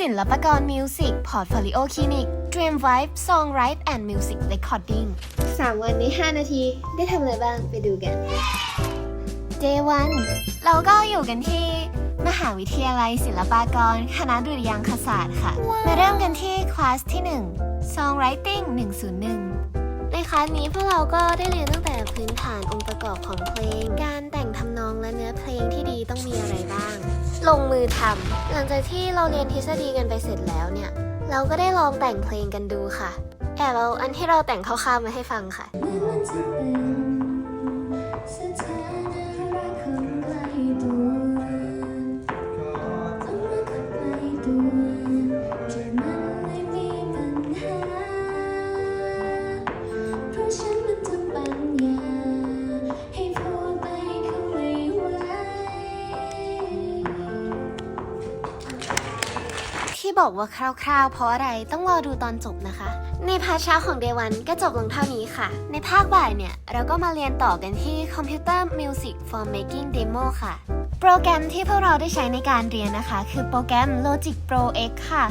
ศิลปากรมิวสิกพอร์ตโฟลิโอคลินิก Dream Vibe Songwrite and Music Recording 3 วันใน5นาที ได้ทำอะไรบ้างไปดูกัน Day 1 เราก็อยู่กันที่ มหาวิทยาลัยศิลปากร คณะดุริยางคศาสตร์ค่ะมาเริ่มกันที่คลาสที่ 1 Songwriting 101 ในคลาสนี้พวกเราก็ได้เรียนตั้งแต่พื้นฐานองค์ประกอบของเพลง การแต่งทำนองและเนื้อเพลงที่ดีต้องมีอะไรบ้าง ลงมือทำหลังจากที่เราเรียนทฤษฎีกันไปเสร็จแล้วเนี่ย เราก็ได้ลองแต่งเพลงกันดูค่ะ แอบเอาอันที่เราแต่งคร่าวๆมาให้ฟังค่ะ ที่บอกว่าคร่าวๆ เพราะอะไรต้องรอดูตอนจบนะคะ ในพาร์ทเช้าของ Day 1ก็จบลงเท่านี้ค่ะ ในภาคบ่ายเนี่ย เราก็มาเรียนต่อกันที่ Computer Music for Making Demo ค่ะ โปรแกรมที่พวกเราได้ใช้ในการเรียนนะคะ คือโปรแกรม Logic Pro X ค่ะ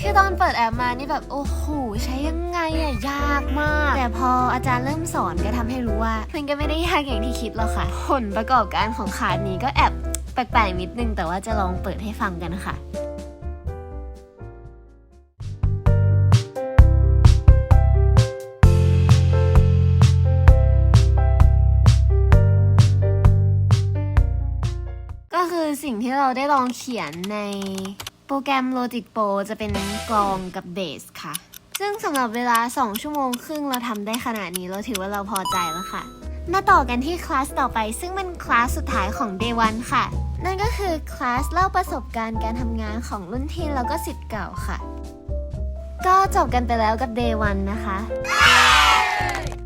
คือตอนเปิดแอปมานี่แบบโอ้โหใช้ยังไงอะยากมาก แต่พออาจารย์เริ่มสอนก็ทำให้รู้ว่ามันก็ไม่ได้ยากอย่างที่คิดหรอกค่ะ ผลประกอบการของคลานี้ก็แอบแปลกๆนิดนึงแต่ว่าจะลองเปิดให้ฟังกันค่ะ คือสิ่งที่เราได้ลองเขียนในโปรแกรม Logic Pro จะเป็นกลองกับเบสค่ะ ซึ่งสำหรับเวลา 2 ชั่วโมงครึ่งเราทำได้ขนาดนี้เราถือว่าเราพอใจแล้วค่ะ มาต่อกันที่คลาสต่อไป ซึ่งเป็นคลาสสุดท้ายของ Day 1 ค่ะ นั่นก็คือคลาสเล่าประสบการณ์การทำงานของรุ่นพี่แล้วก็สิทธิ์เก่าค่ะ ก็จบกันไปแล้วกับ Day 1 นะคะ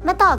มาต่อ